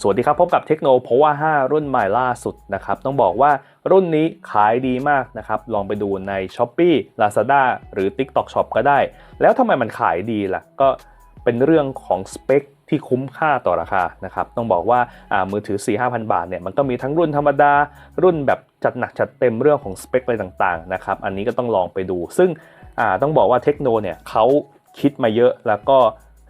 สวัสดีครับ พบกับเทคโนโพว่า 5 รุ่นใหม่ล่าสุดนะครับ ต้องบอกว่ารุ่นนี้ขายดีมากนะครับ ลองไปดูใน s h อ p e e Lazada หรือ TikTok Shop ก็ได้ แล้วทำไมมันขายดีล่ะ ก็เป็นเรื่องของสเปคที่คุ้มค่าต่อราคานะครับ ต้องบอกว่าอ่ามือถือ 4-5,000 บาทเนี่ยมันก็มีทั้งรุ่นธรรมดา รุ่นแบบจัดหนักจัดเต็มเรื่องของสเปคอะไรต่างๆนะครับ อันนี้ก็ต้องลองไปดู ซึ่งอ่าต้องบอกว่าเทคโนเนี่ยเขาคิดมาเยอะแล้วก็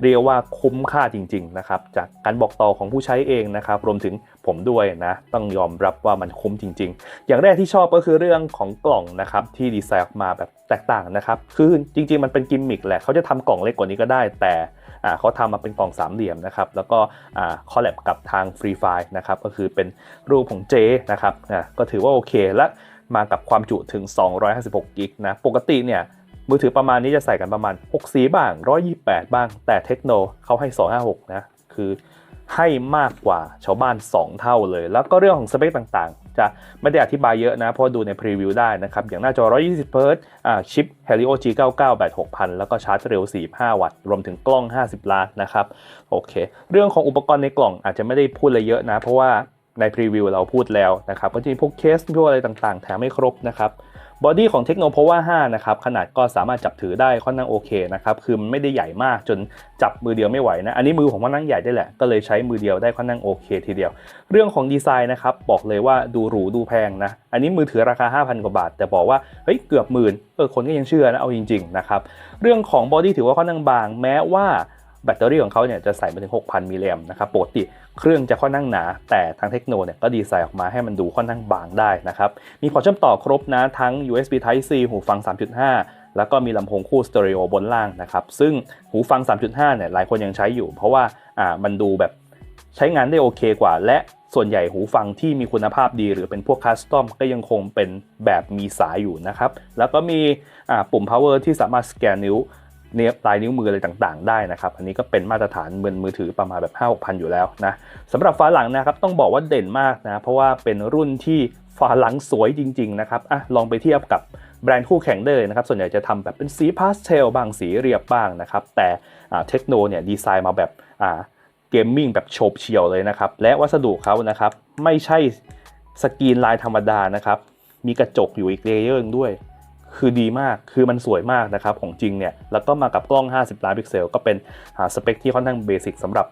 เรียกว่าคุ้มค่าจริง ๆ นะครับ จากการบอกต่อของผู้ใช้เองนะครับ รวมถึงผมด้วยนะ ต้องยอมรับว่ามันคุ้มจริง ๆ อย่างแรกที่ชอบก็คือเรื่องของกล่องนะครับ ที่ดีไซน์ออกมาแบบแตกต่างนะครับ คือจริง ๆ มันเป็นกิมมิคแหละ เขาจะทำกล่องเล็กกว่านี้ก็ได้ แต่เขาทำมาเป็นกล่องสามเหลี่ยมนะครับ แล้วก็คอลแลบกับทาง Free Fire นะครับ ก็คือเป็นรูปของเจนะครับ ก็ถือว่าโอเคและมากับความจุถึง 256 กิกนะ ปกติเนี่ย มือถือประมาณนี้จะใส่กันประมาณ 6 สีบ้าง 128 บ้าง แต่เทคโนเขาให้ 256 นะ คือให้มากกว่าชาวบ้าน 2 เท่าเลย แล้วก็เรื่องของสเปคต่างๆ จะไม่ได้อธิบายเยอะนะ เพราะดูในพรีวิวได้นะครับ อย่างหน้าจอ 120 Hz อ่าชิป Helio G99 แบต6,000 แล้วก็ชาร์จเร็ว 45 วัตต์ รวมถึงกล้อง 50 ล้านนะครับ โอเค เรื่องของอุปกรณ์ในกล่องอาจจะไม่ได้พูดอะไรเยอะนะ เพราะว่าในพรีวิวเราพูดแล้วนะครับ ก็จะมีพวกเคสพวกอะไรต่างๆ แถมไม่ครบนะครับ บอดี้ของเทคโนโพว่า5นะครับขนาดก็สามารถจับถือได้ค่อนข้างโอเคนะครับคือมันไม่ได้ใหญ่มากจนจับมือเดียวไม่ไหวนะอันนี้มือผมค่อนข้างใหญ่ได้แหละก็เลยใช้มือเดียวได้ค่อนข้างโอเคทีเดียว เรื่องของดีไซน์นะครับบอกเลยว่าดูหรูดูแพงนะอันนี้มือถือราคา 5,000 กว่าบาท แต่บอกว่าเฮ้ยเกือบหมื่นเออคนก็ยังเชื่อนะเอาจริงๆนะครับเรื่องของบอดี้ถือว่าค่อนข้างบาง แม้ว่าแบตเตอรี่ของเขาเนี่ยจะใส่มาถึง 6,000 มิลลิแอมนะครับปกติ เครื่องจะค่อนข้างหนา แต่ทางเทคโนเนี่ยก็ดีไซน์ออกมาให้มันดูค่อนข้างบางได้นะครับ มีพอร์ตเชื่อมต่อครบนะทั้ง USB Type C หูฟัง 3.5 แล้วก็มีลำโพงคู่สเตอริโอบนล่างนะครับ ซึ่งหูฟัง 3.5 เนี่ยหลายคนยังใช้อยู่ เพราะว่าอ่ามันดูแบบใช้งานได้โอเคกว่า และส่วนใหญ่หูฟังที่มีคุณภาพดี หรือเป็นพวกคัสตอมก็ยังคงเป็นแบบมีสายอยู่นะครับ แล้วก็มีอ่าปุ่ม power ที่สามารถสแกนนิ้ว เนียบลายนิ้วมืออะไรต่างๆ ได้นะครับ อันนี้ก็เป็นมาตรฐานเมือนมือถือประมาณแบบ5 6 0 0 อยู่แล้วนะสำหรับฝาหลังนะครับต้องบอกว่าเด่นมากนะ เพราะว่าเป็นรุ่นที่ฝาหลังสวยจริง ๆ นะครับอะลองไปเทียบกับแบรนด์คู่แข่งได้เลยนะครับ ส่วนใหญ่จะทำแบบเป็นสีพาสเทลบางสีเรียบบ้างนะครับ แต่เทคโนเนี่ยดีไซน์มาแบบเกมมิ่งแบบโฉบเฉี่ยวเลยนะครับ และวัสดุเขานะครับ ไม่ใช่สกรีนลายธรรมดานะครับ มีกระจกอยู่อีกเลเยอร์ด้วย คือดีมาก คือมันสวยมากนะครับของจริงเนี่ย แล้วก็มากับกล้อง 50 ล้านพิกเซล ก็เป็นสเปคที่ค่อนข้างเบสิกสำหรับ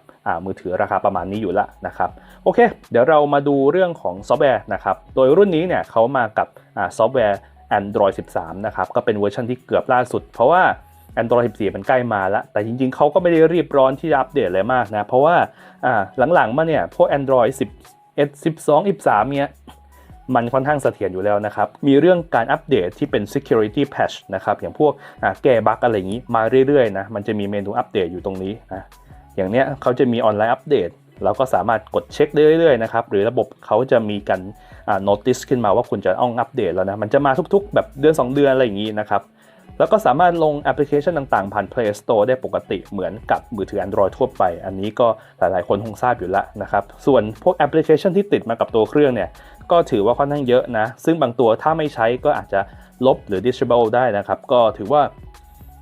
มือถือราคาประมาณนี้อยู่แล้วนะครับ โอเค เดี๋ยวเรามาดูเรื่องของซอฟต์แวร์นะครับ โดยรุ่นนี้เนี่ยเขามากับซอฟต์แวร์ Android 13 นะครับ ก็เป็นเวอร์ชันที่เกือบล่าสุด เพราะว่า Android 14 มันใกล้มาแล้ว แต่จริงๆ เขาก็ไม่ได้รีบร้อนที่จะอัปเดตเลยมากนะ เพราะว่าหลังๆ มาเนี่ยพวก Android 10 12 13เนี่ย มันค่อนข้างเสถียรอยู่แล้วนะครับ มีเรื่องการอัปเดตที่เป็น security patch นะครับอย่างพวกแก้บั๊กอะไรอย่างนี้มาเรื่อยๆนะมันจะมีเมนูอัปเดตอยู่ตรงนี้นะอย่างเนี้ยเขาจะมีออนไลน์อัปเดตเราก็สามารถกดเช็คได้เรื่อยๆนะครับหรือระบบเขาจะมีการ notice ขึ้นมาว่าคุณจะต้องอัปเดตแล้วนะมันจะมาทุกๆ แบบเดือน 2 เดือนอะไรอย่างนี้นะครับแล้วก็สามารถลงแอปพลิเคชันต่างๆ ผ่าน Play Store ได้ปกติเหมือนกับมือถือ Android ทั่วไป อันนี้ก็หลายๆ คนคงทราบอยู่แล้วนะครับ ส่วนพวกแอปพลิเคชันที่ติดมากับตัวเครื่องเนี่ย ก็ถือว่าค่อนข้างเยอะนะ ซึ่งบางตัวถ้าไม่ใช้ก็อาจจะลบหรือ disable ได้นะครับ ก็ถือว่า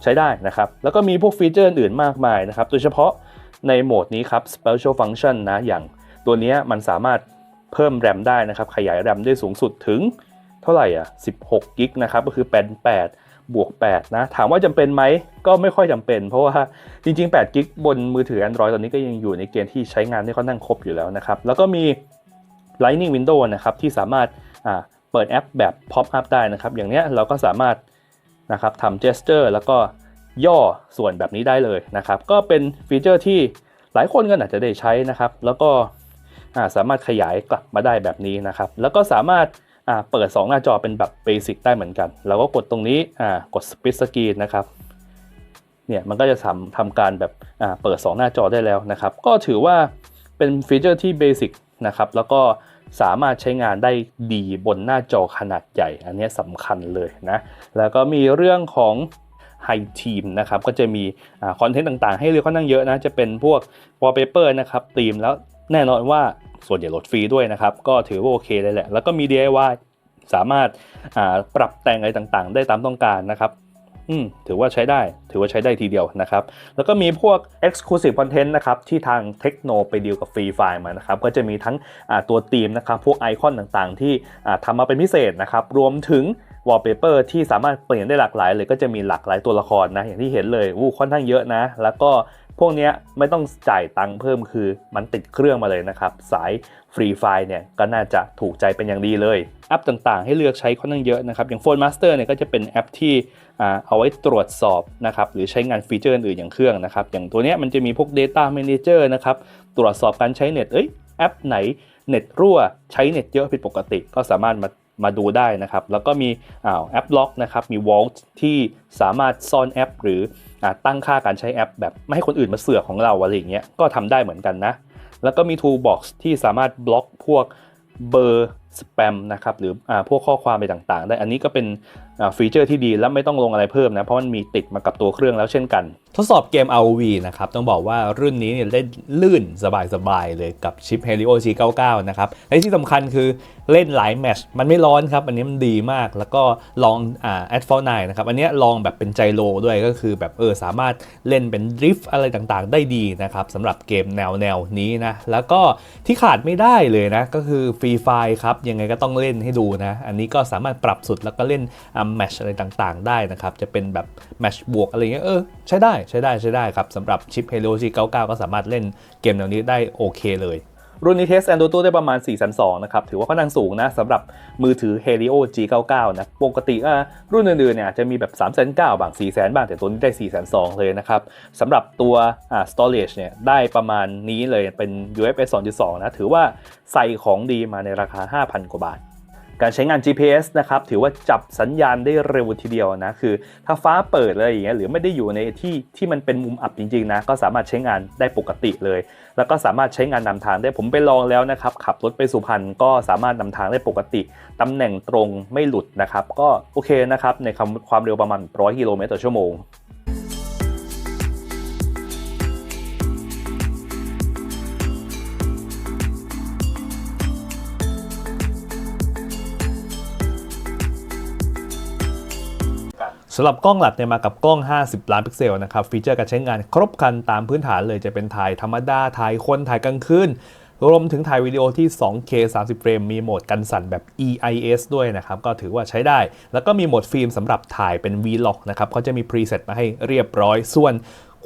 ใช้ได้นะครับ แล้วก็มีพวกฟีเจอร์อื่นมากมายนะครับ โดยเฉพาะในโหมดนี้ครับ special function นะ อย่างตัวนี้มันสามารถเพิ่มแรมได้นะครับ ขยายแรมได้สูงสุดถึงเท่าไหร่อะ 16กิกนะครับ ก็คือเป็น8บวก8นะ ถามว่าจำเป็นไหม ก็ไม่ค่อยจำเป็น เพราะว่าจริง ๆ8กิกบนมือถือ Android ตอนนี้ก็ยังอยู่ในเกณฑ์ที่ใช้งานได้ค่อนข้างครบอยู่แล้วนะครับ แล้วก็มี Lightning Window นะครับที่สามารถเปิดแอปแบบ Pop up ได้นะครับ อย่างเนี้ยเราก็สามารถนะครับทำ gesture แล้วก็ย่อส่วนแบบนี้ได้เลยนะครับ ก็เป็นฟีเจอร์ที่หลายคนก็อาจจะได้ใช้นะครับ แล้วก็สามารถขยายกลับมาได้แบบนี้นะครับ แล้วก็สามารถเปิด 2 หน้าจอเป็นแบบเบสิกได้เหมือนกัน เราก็กดตรงนี้กด Split Screen นะครับเนี่ยมันก็จะทำทำการแบบเปิด 2 หน้าจอได้แล้วนะครับ ก็ถือว่าเป็นฟีเจอร์ที่เบสิก นะครับ แล้วก็สามารถใช้งานได้ดีบนหน้าจอขนาดใหญ่ อันนี้สำคัญเลยนะ แล้วก็มีเรื่องของ High Team นะครับ ก็จะมีคอนเทนต์ต่างๆ ให้เลือกค่อนข้างเยอะนะ จะเป็นพวก Wallpaper นะครับธีมแล้วแน่นอนว่าส่วนใหญ่ลดฟรีด้วยนะครับ ก็ถือว่าโอเคเลยแหละ แล้วก็มี DIY สามารถปรับแต่งอะไรต่างๆ ได้ตามต้องการนะครับ อืมถือว่าใช้ได้ ถือว่าใช้ได้ทีเดียวนะครับ แล้วก็มีพวก Exclusive Content นะครับ ที่ทางเทคโนไปดีลกับฟรีไฟล์มานะครับ ก็จะมีทั้งตัวธีมนะครับ พวกไอคอนต่างๆ ที่ทำมาเป็นพิเศษนะครับ รวมถึง wallpaper ที่สามารถเปลี่ยนได้หลากหลายเลยก็จะมีหลากหลายตัวละครนะ อย่างที่เห็นเลยวู้ค่อนข้างเยอะนะ แล้วก็ พวกนี้ไม่ต้องจ่ายตังค์เพิ่มคือมันติดเครื่องมาเลยนะครับ สายฟรีไฟเนี่ยก็น่าจะถูกใจเป็นอย่างดีเลยแอปต่างๆ ให้เลือกใช้ค่อนข้างเยอะนะครับ อย่าง Phone Master เนี่ยก็จะเป็นแอปที่เอาไว้ตรวจสอบนะครับหรือใช้งานฟีเจอร์อื่นอย่างเครื่องนะครับ อย่างตัวนี้มันจะมีพวก Data Manager นะครับตรวจสอบการใช้เน็ตเอ้ยแอปไหนเน็ตรั่วใช้เน็ตเยอะผิดปกติ ก็สามารถมามาดูได้นะครับ แล้วก็มีอ่าแอปล็อกนะครับมี Vault ที่สามารถซ่อนแอปหรือ ตั้งค่าการใช้แอป แบบไม่ให้คนอื่นมาเสือกของเราอะไรอย่างเงี้ยก็ทำได้เหมือนกันนะ แล้วก็มี Toolbox ที่สามารถบล็อกพวกเบอร์สแปมนะครับหรืออาพวกข้อความไปต่างๆ ได้อันนี้ก็เป็น ฟีเจอร์ที่ดีและไม่ต้องลงอะไรเพิ่มนะ เพราะมันมีติดมากับตัวเครื่องแล้วเช่นกัน ทดสอบเกม ROV นะครับ ต้องบอกว่ารุ่นนี้เนี่ยเล่นลื่นสบายๆ เลยกับชิป Helio G99 นะครับและที่สำคัญคือเล่นหลายแมชมันไม่ร้อนครับ อันนี้มันดีมากแล้วก็ลองอ่า a d f o r 9นะครับ อันนี้ลองแบบเป็นไจโรด้วยก็คือแบบเออสามารถเล่นเป็นดริฟต์อะไรต่างๆ ได้ดีนะครับสำหรับเกมแนวแนวๆนี้นะแล้วก็ที่ขาดไม่ได้เลยนะก็คือฟรีไฟครับยังไงก็ต้องเล่นให้ดูนะอันนี้ก็สามารถปรับสุดแล้วก็เล่นอ่าแมชอะไรต่างๆ ได้นะครับ จะเป็นแบบแมชบวกอะไรเงี้ยเออใช้ได้ใช้ได้ใช้ได้ครับสำหรับชิป Helio G99 ก็สามารถเล่นเกมแนวนี้ได้โอเคเลยรุ่นนี้เทสแอนดูโตได้ประมาณ 4 2 0 0นะครับ ถือว่าค่อนข้างสูงนะสำหรับมือถือ Helio G99 นะ ปกติอะรุ่นอื่นๆเนี่ยจะมีแบบ 3 9 0 0 0บาง 4 0 0 0 0 บาง แต่ตัวนี้ได้ 4 2 0 0 0เลยนะครับสำหรับตัวอ่า storage เนี่ยได้ประมาณนี้เลยเป็น UFS 2.2 นะ ถือว่าใส่ของดีมาในราคา 5,000 กว่าบาท การใช้งาน GPS นะครับถือว่าจับสัญญาณได้เร็วทีเดียวนะคือ ถ้าฟ้าเปิดเลยอย่างเงี้ยหรือไม่ได้อยู่ในที่ที่มันเป็นมุมอับจริงๆนะก็สามารถใช้งานได้ปกติเลย แล้วก็สามารถใช้งานนำทางได้ผมไปลองแล้วนะครับขับรถไปสุพรรณก็สามารถนำทางได้ปกติตำแหน่งตรงไม่หลุดนะครับก็โอเคนะครับในความความเร็วประมาณ 100กิโลเมตรต่อชั่วโมง สำหรับกล้องหลักเนี่ยมากับกล้อง 50 ล้านพิกเซลนะครับฟีเจอร์การใช้งานครบครันตามพื้นฐานเลยจะเป็นถ่ายธรรมดาถ่ายคนถ่ายกลางคืนรวมถึงถ่ายวิดีโอที่ 2K 30 เฟรม มีโหมดกันสั่นแบบ EIS ด้วยนะครับ ก็ถือว่าใช้ได้ แล้วก็มีโหมดฟิล์มสำหรับถ่ายเป็น Vlog นะครับเขาจะมีพรีเซ็ตมาให้เรียบร้อย ส่วน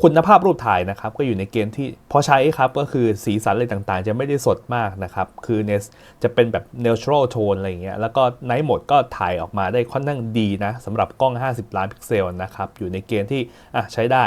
คุณภาพรูปถ่ายนะครับก็อยู่ในเกณฑ์ที่พอใช้ครับก็คือสีสันอะไรต่างๆ จะไม่ได้สดมากนะครับคือเนสจะเป็นแบบ neutral tone อะไรอย่างเงี้ยแล้วก็ night mode ก็ถ่ายออกมาได้ค่อนข้างดีนะสำหรับกล้อง 50 ล้านพิกเซลนะครับอยู่ในเกณฑ์ที่อะใช้ได้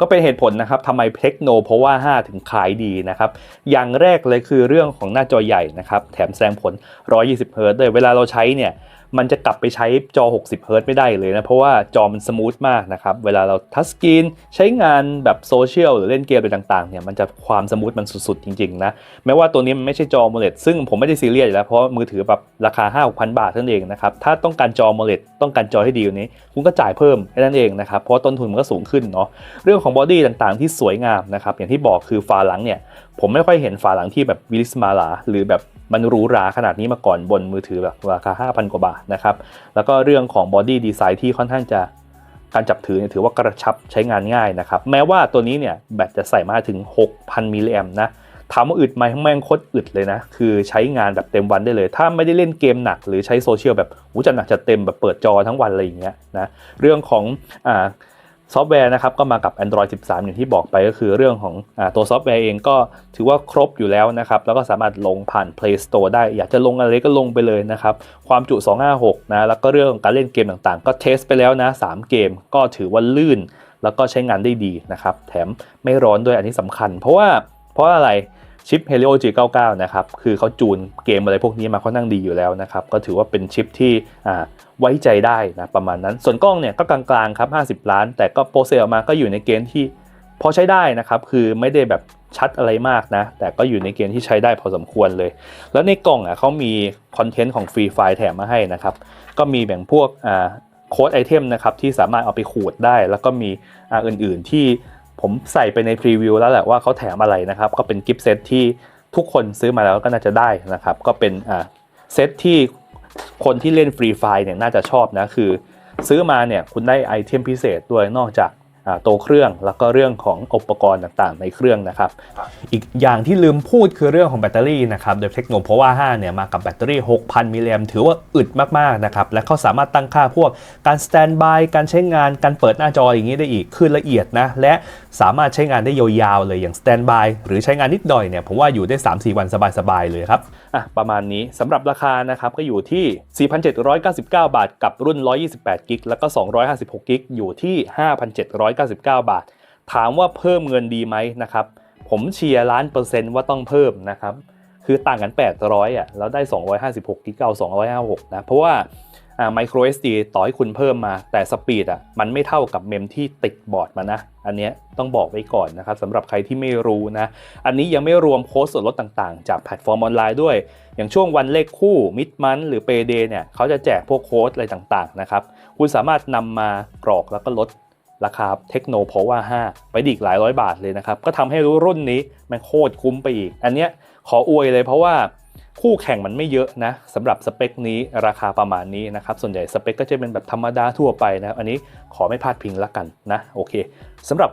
ก็เป็นเหตุผลนะครับทำไมเทคโนเพราะว่า 5 ถึงขายดีนะครับ อย่างแรกเลยคือเรื่องของหน้าจอใหญ่นะครับ แถมแสดงผล 120เฮิร์ตด้วย เวลาเราใช้เนี่ย มันจะกลับไปใช้จอ 60เฮิรต์ไม่ได้เลยนะ เพราะว่าจอมันสมูทมากนะครับ เวลาเราทัชสกรีนใช้งานแบบโซเชียลหรือเล่นเกมอะไรต่างๆเนี่ยมันจะความสมูทมันสุดๆ จริงๆนะ แม้ว่าตัวนี้มันไม่ใช่จอ AMOLED ซึ่งผมไม่ได้ซีเรียสอยแล้ว เพราะมือถือแบบราคา 5 6 0 0 บาทเท่านั้นเองนะครับ ถ้าต้องการจอ AMOLED ต้องการจอให้ดีกว่านี้ คุณก็จ่ายเพิ่มแค่นั้นเองนะครับเพราะต้นทุนมันก็สูงขึ้นเนาะเรื่องของบอดี้ต่างๆ ที่สวยงามนะครับอย่างที่บอกคือฝาหลังเนี่ยผมไม่ค่อยเห็นฝาหลังที่แบบวิลิสมาลาหรือแบบ มันหรูหราขนาดนี้มาก่อนบนมือถือแบบราคา 5,000 กว่าบาทนะครับ แล้วก็เรื่องของบอดี้ดีไซน์ที่ค่อนข้างจะการจับถือเนี่ยถือว่ากระชับใช้งานง่ายนะครับ แม้ว่าตัวนี้เนี่ยแบตจะใส่มาถึง 6,000 มิลลิแอมนะถามว่าอึดไหมแม่งโคตรอึดเลยนะ คือใช้งานแบบเต็มวันได้เลย ถ้าไม่ได้เล่นเกมหนักหรือใช้โซเชียลแบบหูจัดหนักจัดเต็มแบบเปิดจอทั้งวันอะไรอย่างเงี้ยนะ เรื่องของอ่า ซอฟต์แวร์นะครับก็มากับ Android 13 อย่างที่บอกไปก็คือเรื่องของอตัวซอฟต์แวร์เองก็ถือว่าครบอยู่แล้วนะครับ แล้วก็สามารถลงผ่าน Play Store ได้ อยากจะลงอะไรก็ลงไปเลยนะครับ ความจุ 256 นะ แล้วก็เรื่องของการเล่นเกมต่างๆ ก็เทสไปแล้วนะ 3 เกมก็ถือว่าลื่น แล้วก็ใช้งานได้ดีนะครับ แถมไม่ร้อนด้วยอันนี้สำคัญ เพราะว่าเพราะอะไรชิป Helio G99 นะครับ คือเขาจูนเกมอะไรพวกนี้มาค่อนข้างดีอยู่แล้วนะครับ ก็ถือว่าเป็นชิปที่อ่า ไว้ใจได้นะประมาณนั้น ส่วนกล้องเนี่ยก็กลางๆครับ 50 ล้าน แต่ก็โปรเซสออกมาก็อยู่ในเกณฑ์ที่พอใช้ได้นะครับคือไม่ได้แบบชัดอะไรมากนะ แต่ก็อยู่ในเกณฑ์ที่ใช้ได้พอสมควรเลย แล้วในกล่องอะเขามีคอนเทนต์ของฟรีไฟล์แถมมาให้นะครับ ก็มีแบ่งพวกอ่าโค้ดไอเทมนะครับที่สามารถเอาไปขูดได้ แล้วก็มีอ่าอื่นๆที่ผมใส่ไปในพรีวิวแล้วแหละว่าเขาแถมอะไรนะครับ ก็เป็นกิฟต์เซตที่ทุกคนซื้อมาแล้วก็น่าจะได้นะครับ ก็เป็นอ่าเซตที่ คนที่เล่นฟรีไฟเนี่ยน่าจะชอบนะคือ ซื้อมาเนี่ยคุณได้ไอเทมพิเศษด้วยนอกจาก ตัวเครื่องแล้วก็เรื่องของอุปกรณ์ต่างๆ ในเครื่องนะครับ อีกอย่างที่ลืมพูดคือเรื่องของแบตเตอรี่นะครับโดยเทคโนโพวา5เนี่ยมากับแบตเตอรี่ 6,000 มิลลิแอมถือว่าอึดมากๆนะครับและเขาสามารถตั้งค่าพวกการสแตนบายการใช้งานการเปิดหน้าจออย่างนี้ได้อีกคือละเอียดนะและสามารถใช้งานได้ยาวๆเลยอย่างสแตนบายหรือใช้งานนิดหน่อยเนี่ยผมว่าอยู่ได้ 3-4 วันสบายๆเลยครับอะประมาณนี้สำหรับราคานะครับก็อยู่ที่ 4,799 บาท กับรุ่น 128 กิกแล้วก็ 256 กิกอยู่ที่5,799 บาท ถามว่าเพิ่มเงินดีไหมนะครับ ผมเชียร์ล้านเปอร์เซ็นต์ว่าต้องเพิ่มนะครับ คือต่างกัน 800อะแล้วได้ 256กิกะเอา256 นะ เพราะว่าอ่า micro SD ต่อให้คุณเพิ่มมา แต่สปีดอะมันไม่เท่ากับเมมที่ติดบอร์ดมานะ อันเนี้ยต้องบอกไว้ก่อนนะครับสำหรับใครที่ไม่รู้นะ อันนี้ยังไม่รวมโค้ดส่วนลดต่างๆ จากแพลตฟอร์มออนไลน์ด้วย อย่างช่วงวันเลขคู่มิดมันหรือเปเดเนี่ยเขาจะแจกพวกโค้ดอะไรต่างๆนะครับ คุณสามารถนำมากรอกแล้วก็ลด ราคาเทคโนโพว่า 5 ไปดีกหลายร้อยบาทเลยนะครับ ก็ทำให้รู้รุ่นนี้มันโคตรคุ้มไปอีก อันเนี้ยขออวยเลยเพราะว่าคู่แข่งมันไม่เยอะนะสำหรับสเปคนี้ราคาประมาณนี้นะครับ ส่วนใหญ่สเปคก็จะเป็นแบบธรรมดาทั่วไปนะ อันนี้ขอไม่พลาดพิงละกันนะโอเคสำหรับ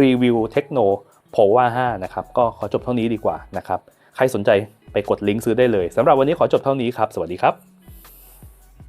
รีวิวเทคโนโพว่า5นะครับก็ขอจบเท่านี้ดีกว่านะครับ ใครสนใจไปกดลิงก์ซื้อได้เลยสำหรับวันนี้ขอจบเท่านี้ครับ สวัสดีครับ